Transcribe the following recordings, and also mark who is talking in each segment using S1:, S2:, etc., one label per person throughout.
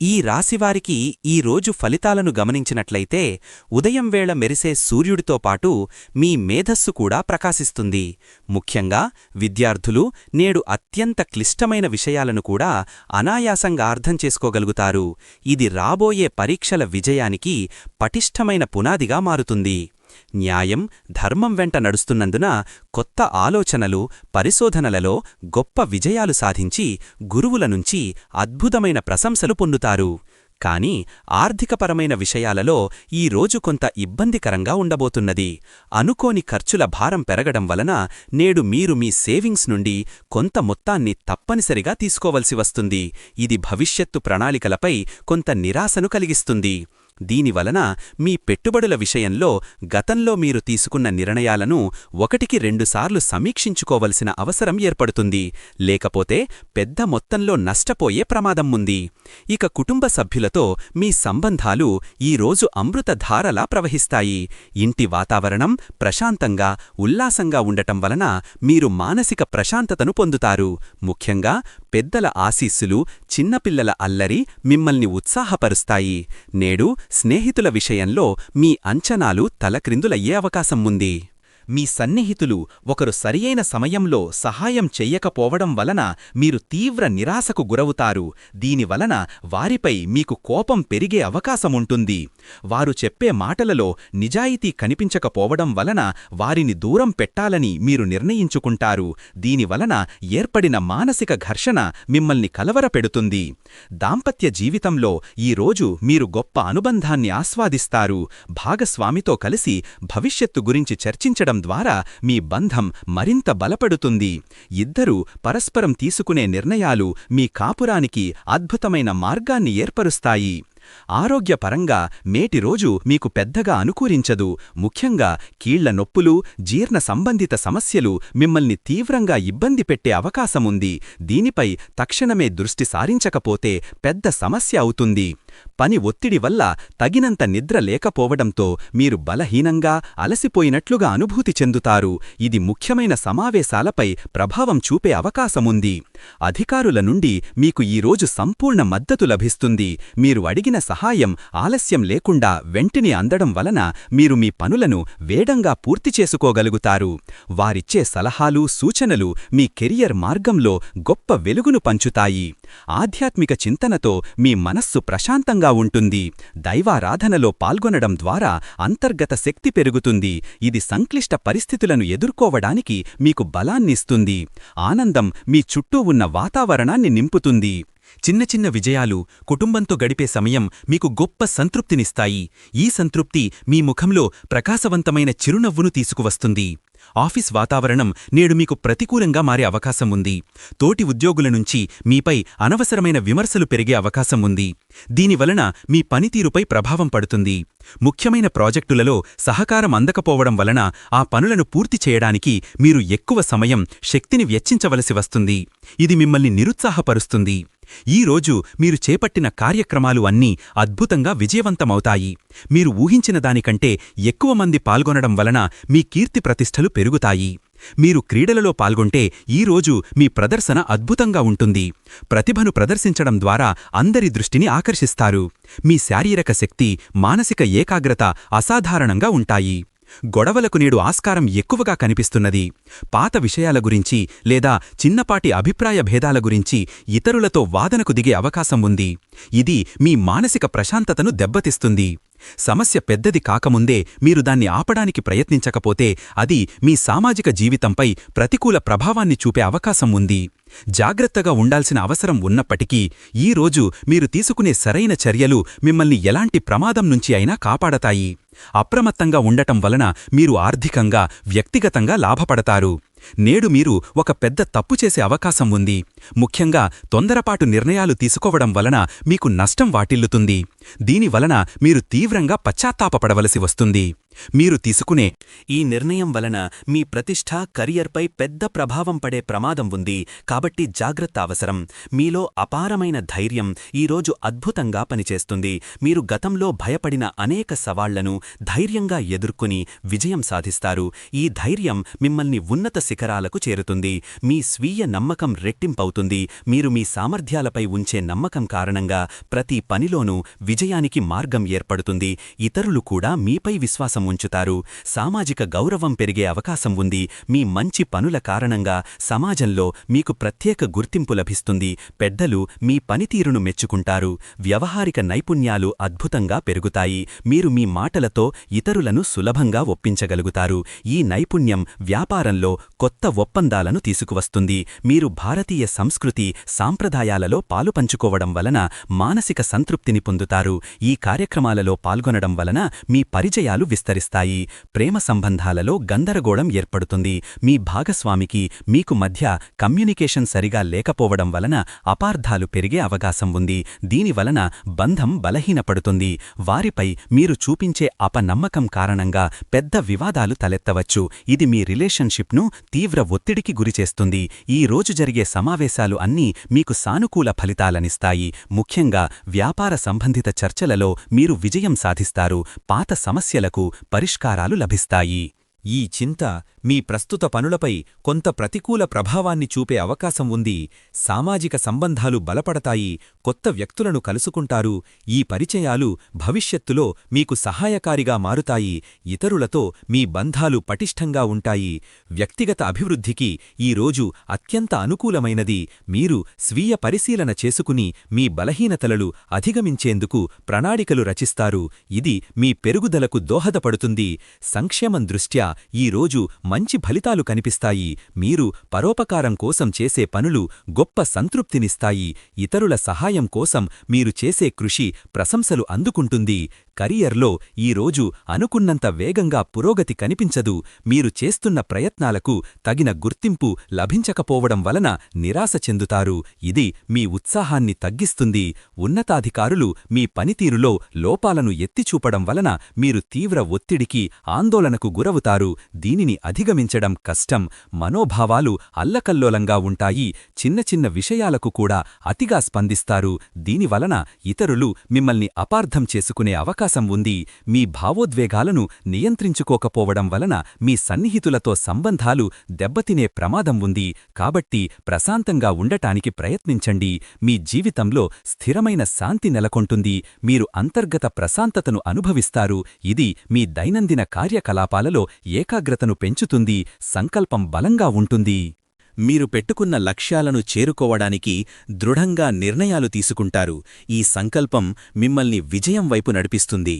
S1: ఈ రాశివారికి ఈ రోజు ఫలితాలను గమనించినట్లయితే ఉదయం వేళ మెరిసే సూర్యుడితో పాటు మీ మేధస్సు కూడా ప్రకాశిస్తుంది. ముఖ్యంగా విద్యార్థులు నేడు అత్యంత క్లిష్టమైన విషయాలను కూడా అనాయాసంగా అర్థం చేసుకోగలుగుతారు. ఇది రాబోయే పరీక్షల విజయానికి పటిష్టమైన పునాదిగా మారుతుంది. న్యాయం ధర్మం వెంట నడుస్తున్నందున కొత్త ఆలోచనలు పరిశోధనలలో గొప్ప విజయాలు సాధించి గురువుల నుంచి అద్భుతమైన ప్రశంసలు పొందుతారు. కాని ఆర్థికపరమైన విషయాలలో ఈ రోజు కొంత ఇబ్బందికరంగా ఉండబోతున్నది. అనుకోని ఖర్చుల భారం పెరగడం వలన నేడు మీరు మీ సేవింగ్స్ నుండి కొంత మొత్తాన్ని తప్పనిసరిగా తీసుకోవలసి వస్తుంది. ఇది భవిష్యత్తు ప్రణాళికలపై కొంత నిరాశను కలిగిస్తుంది. దీనివలన మీ పెట్టుబడుల విషయంలో గతంలో మీరు తీసుకున్న నిర్ణయాలను ఒకటికి రెండుసార్లు సమీక్షించుకోవలసిన అవసరం ఏర్పడుతుంది. లేకపోతే పెద్ద మొత్తంలో నష్టపోయే ప్రమాదం ఉంది ఇక కుటుంబ సభ్యులతో మీ సంబంధాలు ఈరోజు అమృతధారలా ప్రవహిస్తాయి. ఇంటి వాతావరణం ప్రశాంతంగా ఉల్లాసంగా ఉండటం వలన మీరు మానసిక ప్రశాంతతను పొందుతారు. ముఖ్యంగా పెద్దల ఆశీస్సులు చిన్నపిల్లల అల్లరి మిమ్మల్ని ఉత్సాహపరుస్తాయి. నేడు స్నేహితుల విషయంలో మీ అంచనాలు తలక్రిందులయ్యే అవకాశం ఉంది. మీ సన్నిహితులు ఒకరు సరియైన సమయంలో సహాయం చెయ్యకపోవడం వలన మీరు తీవ్ర నిరాశకు గురవుతారు. దీనివలన వారిపై మీకు కోపం పెరిగే అవకాశముంటుంది. వారు చెప్పే మాటలలో నిజాయితీ కనిపించకపోవడం వలన వారిని దూరం పెట్టాలని మీరు నిర్ణయించుకుంటారు. దీనివలన ఏర్పడిన మానసిక ఘర్షణ మిమ్మల్ని కలవరపెడుతుంది దాంపత్య జీవితంలో ఈరోజు మీరు గొప్ప అనుబంధాన్ని ఆస్వాదిస్తారు. భాగస్వామితో కలిసి భవిష్యత్తు గురించి చర్చించడం ద్వారా మీ బంధం మరింత బలపడుతుంది. ఇద్దరూ పరస్పరం తీసుకునే నిర్ణయాలు మీ కాపురానికి అద్భుతమైన మార్గాన్ని ఏర్పరుస్తాయి. ఆరోగ్యపరంగా మేటిరోజు మీకు పెద్దగా అనుకూరించదు ముఖ్యంగా కీళ్ళ నొప్పులు జీర్ణ సంబంధిత సమస్యలు మిమ్మల్ని తీవ్రంగా ఇబ్బంది పెట్టే అవకాశముంది. దీనిపై తక్షణమే దృష్టి సారించకపోతే పెద్ద సమస్య అవుతుంది. పని ఒత్తిడి వల్ల తగినంత నిద్ర లేకపోవడంతో మీరు బలహీనంగా అలసిపోయినట్లుగా అనుభూతి చెందుతారు. ఇది ముఖ్యమైన సమావేశాలపై ప్రభావం చూపే అవకాశముంది. అధికారుల నుండి మీకు ఈరోజు సంపూర్ణ మద్దతు లభిస్తుంది. మీరు అడిగిన సహాయం ఆలస్యం లేకుండా వెంటనే అందడం వలన మీరు మీ పనులను వేడంగా పూర్తి చేసుకోగలుగుతారు. వారిచ్చే సలహాలు సూచనలు మీ కెరియర్ మార్గంలో గొప్ప వెలుగును పంచుతాయి. ఆధ్యాత్మిక చింతనతో మీ మనస్సు ప్రశాంతంగా ఉంటుంది. దైవారాధనలో పాల్గొనడం ద్వారా అంతర్గత శక్తి పెరుగుతుంది. ఇది సంక్లిష్ట పరిస్థితులను ఎదుర్కోవడానికి మీకు బలాన్నిస్తుంది. ఆనందం మీ చుట్టూ ఉన్న వాతావరణాన్ని నింపుతుంది. చిన్న చిన్న విజయాలు కుటుంబంతో గడిపే సమయం మీకు గొప్ప సంతృప్తినిస్తాయి. ఈ సంతృప్తి మీ ముఖంలో ప్రకాశవంతమైన చిరునవ్వును తీసుకువస్తుంది. ఆఫీస్ వాతావరణం నేడు మీకు ప్రతికూలంగా మారే అవకాశం ఉంది. తోటి ఉద్యోగుల నుంచి మీపై అనవసరమైన విమర్శలు పెరిగే అవకాశం ఉంది. దీనివలన మీ పనితీరుపై ప్రభావం పడుతుంది. ముఖ్యమైన ప్రాజెక్టులలో సహకారం అందకపోవడం వలన ఆ పనులను పూర్తి చేయడానికి మీరు ఎక్కువ సమయం శక్తిని వెచ్చించవలసి వస్తుంది. ఇది మిమ్మల్ని నిరుత్సాహపరుస్తుంది. ఈ రోజు మీరు చేపట్టిన కార్యక్రమాలు అన్నీ అద్భుతంగా విజయవంతమవుతాయి. మీరు ఊహించిన దానికంటే ఎక్కువ మంది పాల్గొనడం వలన మీ కీర్తి ప్రతిష్టలు పెరుగుతాయి. మీరు క్రీడలలో పాల్గొంటే ఈరోజు మీ ప్రదర్శన అద్భుతంగా ఉంటుంది. ప్రతిభను ప్రదర్శించడం ద్వారా అందరి దృష్టిని ఆకర్షిస్తారు. మీ శారీరక శక్తి మానసిక ఏకాగ్రత అసాధారణంగా ఉంటాయి. గొడవలకు నేడు ఆస్కారం ఎక్కువగా కనిపిస్తున్నది. పాత విషయాల గురించి లేదా చిన్నపాటి అభిప్రాయ భేదాల గురించి ఇతరులతో వాదనకు దిగే అవకాశం ఉంది. ఇది మీ మానసిక ప్రశాంతతను దెబ్బతీస్తుంది. సమస్య పెద్దది కాకముందే మీరు దాన్ని ఆపడానికి ప్రయత్నించకపోతే అది మీ సామాజిక జీవితంపై ప్రతికూల ప్రభావాన్ని చూపే అవకాశం ఉంది. జాగ్రత్తగా ఉండాల్సిన అవసరం ఉన్నప్పటికీ ఈ రోజు మీరు తీసుకునే సరైన చర్యలు మిమ్మల్ని ఎలాంటి ప్రమాదం నుంచి అయినా కాపాడతాయి. అప్రమత్తంగా ఉండటం వలన మీరు ఆర్థికంగా వ్యక్తిగతంగా లాభపడతారు.
S2: నేడు మీరు ఒక పెద్ద తప్పు చేసే అవకాశం ఉంది. ముఖ్యంగా తొందరపాటు నిర్ణయాలు తీసుకోవడం వలన మీకు నష్టం వాటిల్లుతుంది. దీనివలన మీరు తీవ్రంగా పశ్చాత్తాపపడవలసి వస్తుంది. మీరు తీసుకునే
S1: ఈ నిర్ణయం వలన మీ ప్రతిష్ట కెరియర్పై పెద్ద ప్రభావం పడే ప్రమాదం ఉంది. కాబట్టి జాగ్రత్త అవసరం. మీలో అపారమైన ధైర్యం ఈరోజు అద్భుతంగా పనిచేస్తుంది. మీరు గతంలో భయపడిన అనేక సవాళ్ళను ధైర్యంగా ఎదుర్కొని విజయం సాధిస్తారు. ఈ ధైర్యం మిమ్మల్ని ఉన్నత శిఖరాలకు చేరుతుంది. మీ స్వీయ నమ్మకం రెట్టింపవుతుంది. మీరు మీ సామర్థ్యాలపై ఉంచే నమ్మకం కారణంగా ప్రతి పనిలోనూ విజయానికి మార్గం ఏర్పడుతుంది. ఇతరులు కూడా మీపై విశ్వాసం ఉంచుతారు. సామాజిక గౌరవం పెరిగే అవకాశం ఉంది. మీ మంచి పనుల కారణంగా సమాజంలో మీకు ప్రత్యేక గుర్తింపు లభిస్తుంది. పెద్దలు మీ పనితీరును మెచ్చుకుంటారు. వ్యవహారిక నైపుణ్యాలు అద్భుతంగా పెరుగుతాయి. మీరు మీ మాటలతో ఇతరులను సులభంగా ఒప్పించగలుగుతారు. ఈ నైపుణ్యం వ్యాపారంలో కొత్త ఒప్పందాలను తీసుకువస్తుంది. మీరు భారతీయ సంస్కృతి సాంప్రదాయాలలో పాలుపంచుకోవడం వలన మానసిక సంతృప్తిని పొందుతారు. ఈ కార్యక్రమాలలో పాల్గొనడం వలన మీ పరిచయాలు విస్తరిస్తాయి. ప్రేమ సంబంధాలలో గందరగోళం ఏర్పడుతుంది. మీ భాగస్వామికి మీకు మధ్య కమ్యూనికేషన్ సరిగా లేకపోవడం వలన అపార్థాలు పెరిగే అవకాశం ఉంది. దీనివలన బంధం బలహీనపడుతుంది. వారిపై మీరు చూపించే అపనమ్మకం కారణంగా పెద్ద వివాదాలు తలెత్తవచ్చు. ఇది మీ రిలేషన్షిప్ను తీవ్ర ఒత్తిడికి గురిచేస్తుంది ఈ రోజు జరిగే సమావేశాలు అన్నీ మీకు సానుకూల ఫలితాలనిస్తాయి. ముఖ్యంగా వ్యాపార సంబంధిత చర్చలలో మీరు విజయం సాధిస్తారు. పాత సమస్యలకు పరిష్కారాలు లభిస్తాయి. ఈ చింత మీ ప్రస్తుత పనులపై కొంత ప్రతికూల ప్రభావాన్ని చూపే అవకాశం ఉంది. సామాజిక సంబంధాలు బలపడతాయి. కొత్త వ్యక్తులను కలుసుకుంటారు. ఈ పరిచయాలు భవిష్యత్తులో మీకు సహాయకారిగా మారుతాయి. ఇతరులతో మీ బంధాలు పటిష్టంగా ఉంటాయి. వ్యక్తిగత అభివృద్ధికి ఈ రోజు అత్యంత అనుకూలమైనది. మీరు స్వీయ పరిశీలన చేసుకుని మీ బలహీనతలను అధిగమించేందుకు ప్రణాళికలు రచిస్తారు. ఇది మీ పెరుగుదలకు దోహదపడుతుంది. సంక్షేమం దృష్ట్యా ఈ రోజు మంచి ఫలితాలు కనిపిస్తాయి. మీరు పరోపకారం కోసం చేసే పనులు గొప్ప సంతృప్తినిస్తాయి. ఇతరుల సహాయం కోసం మీరు చేసే కృషి ప్రశంసలు అందుకుంటుంది. కరియర్లో ఈ రోజు అనుకున్నంత వేగంగా పురోగతి కనిపించదు. మీరు చేస్తున్న ప్రయత్నాలకు తగిన గుర్తింపు లభించకపోవడం వలన నిరాశ చెందుతారు. ఇది మీ ఉత్సాహాన్ని తగ్గిస్తుంది. ఉన్నతాధికారులు మీ పనితీరులో లోపాలను ఎత్తిచూపడం వలన మీరు తీవ్ర ఒత్తిడికి ఆందోళనకు గురవుతారు. దీనిని అధిగమించడం కష్టం. మనోభావాలు అల్లకల్లోలంగా ఉంటాయి. చిన్న చిన్న విషయాలకు కూడా అతిగా స్పందిస్తారు. దీనివలన ఇతరులు మిమ్మల్ని అపార్థం చేసుకునే అవకాశం ఉంది. మీ భావోద్వేగాలను నియంత్రించుకోకపోవడం వలన మీ సన్నిహితులతో సంబంధాలు దెబ్బతినే ప్రమాదం ఉంది. కాబట్టి ప్రశాంతంగా ఉండటానికి ప్రయత్నించండి. మీ జీవితంలో స్థిరమైన శాంతి నెలకొంటుంది. మీరు అంతర్గత ప్రశాంతతను అనుభవిస్తారు. ఇది మీ దైనందిన కార్యకలాపాలలో ఏకాగ్రతను పెంచుతుంది. సంకల్పం బలంగా ఉంటుంది. మీరు పెట్టుకున్న లక్ష్యాలను చేరుకోవడానికి దృఢంగా నిర్ణయాలు తీసుకుంటారు. ఈ సంకల్పం మిమ్మల్ని విజయం వైపు నడిపిస్తుంది.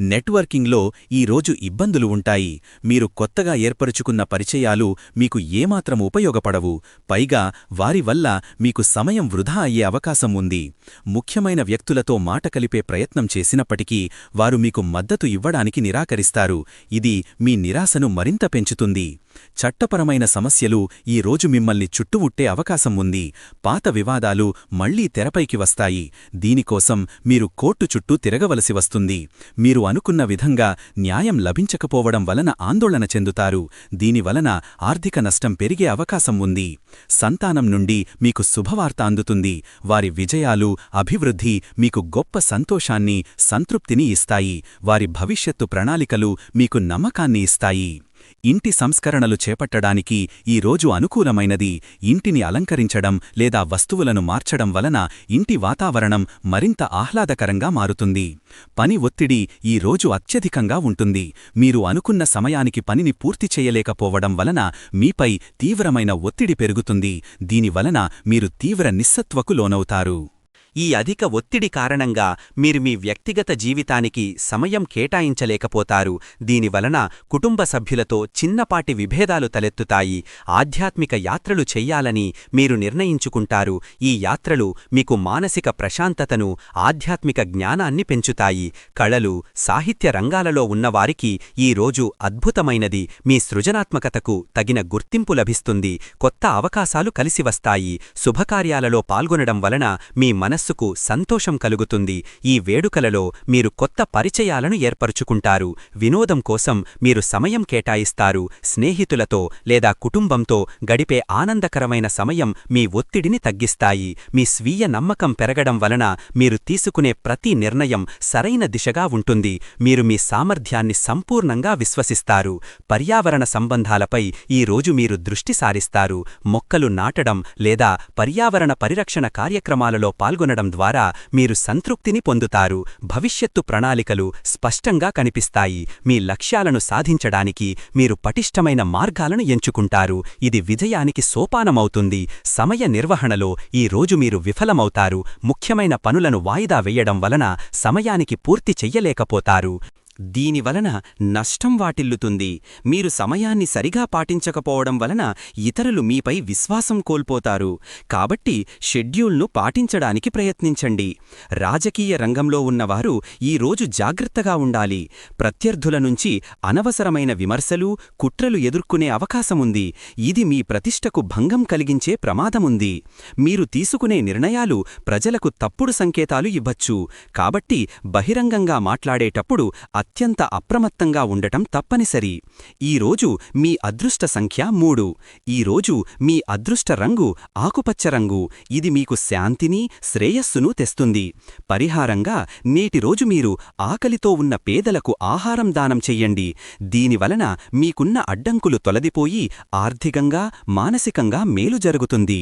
S1: నెట్వర్కింగ్లో ఈ రోజు ఇబ్బందులు ఉంటాయి. మీరు కొత్తగా ఏర్పరుచుకున్న పరిచయాలు మీకు ఏమాత్రం ఉపయోగపడవు. పైగా వారి వల్ల మీకు సమయం వృధా అయ్యే అవకాశం ఉంది. ముఖ్యమైన వ్యక్తులతో మాట కలిపే ప్రయత్నం చేసినప్పటికీ వారు మీకు మద్దతు ఇవ్వడానికి నిరాకరిస్తారు. ఇది మీ నిరాశను మరింత పెంచుతుంది. చట్టపరమైన సమస్యలు ఈ రోజు మిమ్మల్ని చుట్టుముట్టే అవకాశం ఉంది. పాత వివాదాలు మళ్ళీ తెరపైకి వస్తాయి. దీనికోసం మీరు కోర్టు చుట్టూ తిరగవలసి వస్తుంది. మీరు అనుకున్న విధంగా న్యాయం లభించకపోవడం వలన ఆందోళన చెందుతారు. దీనివలన ఆర్థిక నష్టం పెరిగే అవకాశం ఉంది. సంతానం నుండి మీకు శుభవార్త అందుతుంది. వారి విజయాలు అభివృద్ధి మీకు గొప్ప సంతోషాన్ని సంతృప్తిని ఇస్తాయి. వారి భవిష్యత్తు ప్రణాళికలు మీకు నమ్మకాన్ని ఇస్తాయి. ఇంటి సంస్కరణలు చేపట్టడానికి ఈ రోజు అనుకూలమైనది ఇంటిని అలంకరించడం లేదా వస్తువులను మార్చడం వలన ఇంటి వాతావరణం మరింత ఆహ్లాదకరంగా మారుతుంది. పని ఒత్తిడి ఈ రోజు అత్యధికంగా ఉంటుంది. మీరు అనుకున్న సమయానికి పనిని పూర్తి చేయలేకపోవడం వలన మీపై తీవ్రమైన ఒత్తిడి పెరుగుతుంది. దీనివలన మీరు తీవ్ర నిస్సత్వకు లోనవుతారు. ఈ అధిక ఒత్తిడి కారణంగా మీరు మీ వ్యక్తిగత జీవితానికి సమయం కేటాయించలేకపోతారు. దీనివలన కుటుంబ సభ్యులతో చిన్నపాటి విభేదాలు తలెత్తుతాయి. ఆధ్యాత్మిక యాత్రలు చెయ్యాలని మీరు నిర్ణయించుకుంటారు. ఈ యాత్రలు మీకు మానసిక ప్రశాంతతను ఆధ్యాత్మిక జ్ఞానాన్ని పెంచుతాయి. కళలు సాహిత్య రంగాలలో ఉన్నవారికి ఈ రోజు అద్భుతమైనది. మీ సృజనాత్మకతకు తగిన గుర్తింపు లభిస్తుంది. కొత్త అవకాశాలు కలిసివస్తాయి శుభకార్యాలలో పాల్గొనడం వలన మీ మనస్సుకు సంతోషం కలుగుతుంది. ఈ వేడుకలలో మీరు కొత్త పరిచయాలను ఏర్పరుచుకుంటారు. వినోదం కోసం మీరు సమయం కేటాయిస్తారు. స్నేహితులతో లేదా కుటుంబంతో గడిపే ఆనందకరమైన సమయం మీ ఒత్తిడిని తగ్గిస్తాయి. మీ స్వీయ నమ్మకం పెరగడం వలన మీరు తీసుకునే ప్రతి నిర్ణయం సరైన దిశగా ఉంటుంది. మీరు మీ సామర్థ్యాన్ని సంపూర్ణంగా విశ్వసిస్తారు. పర్యావరణ సంబంధాలపై ఈ రోజు మీరు దృష్టి సారిస్తారు. మొక్కలు నాటడం లేదా పర్యావరణ పరిరక్షణ కార్యక్రమాలలో పాల్గొనడం ద్వారా మీరు సంతృప్తిని పొందుతారు. భవిష్యత్తు ప్రణాళికలు స్పష్టంగా కనిపిస్తాయి. మీ లక్ష్యాలను సాధించడానికి మీరు పటిష్టమైన మార్గాలను ఎంచుకుంటారు. ఇది విజయానికి సోపానమవుతుంది. సమయ నిర్వహణలో ఈ రోజు మీరు విఫలమవుతారు. ముఖ్యమైన పనులను వాయిదా వేయడం వలన సమయానికి పూర్తి చెయ్యలేకపోతారు. దీనివలన నష్టం వాటిల్లుతుంది. మీరు సమయాన్ని సరిగా పాటించకపోవడం వలన ఇతరులు మీపై విశ్వాసం కోల్పోతారు. కాబట్టి షెడ్యూల్ను పాటించడానికి ప్రయత్నించండి. రాజకీయ రంగంలో ఉన్నవారు ఈ రోజు జాగ్రత్తగా ఉండాలి. ప్రత్యర్థుల నుంచి అనవసరమైన విమర్శలు కుట్రలు ఎదుర్కొనే అవకాశముంది. ఇది మీ ప్రతిష్టకు భంగం కలిగించే ప్రమాదముంది. మీరు తీసుకునే నిర్ణయాలు ప్రజలకు తప్పుడు సంకేతాలు ఇవ్వచ్చు. కాబట్టి బహిరంగంగా మాట్లాడేటప్పుడు అత్యంత అప్రమత్తంగా ఉండటం తప్పనిసరి. ఈరోజు మీ అదృష్ట సంఖ్య మూడు. ఈరోజు మీ అదృష్ట రంగు ఆకుపచ్చ రంగు. ఇది మీకు శాంతిని శ్రేయస్సును తెస్తుంది. పరిహారంగా నేటి రోజు మీరు ఆకలితో ఉన్న పేదలకు ఆహారం దానం చెయ్యండి. దీనివలన మీకున్న అడ్డంకులు తొలదిపోయి ఆర్థికంగా మానసికంగా మేలు జరుగుతుంది.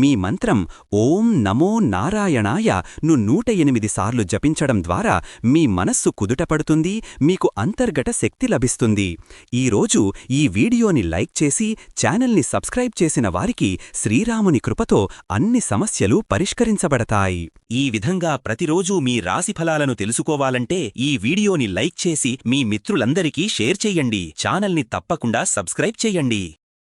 S1: మీ మంత్రం ఓం నమో నారాయణాయ ను నూట ఎనిమిది సార్లు జపించడం ద్వారా మీ మనస్సు కుదుటపడుతుంది మీకు అంతర్గత శక్తి లభిస్తుంది. ఈరోజు ఈ వీడియోని లైక్ చేసి ఛానల్ని సబ్స్క్రైబ్ చేసిన వారికి శ్రీరాముని కృపతో అన్ని సమస్యలు పరిష్కరించబడతాయి. ఈ విధంగా ప్రతిరోజూ మీ రాశిఫలాలను తెలుసుకోవాలంటే ఈ వీడియోని లైక్ చేసి మీ మిత్రులందరికీ షేర్ చెయ్యండి ఛానల్ని తప్పకుండా సబ్స్క్రైబ్ చేయండి.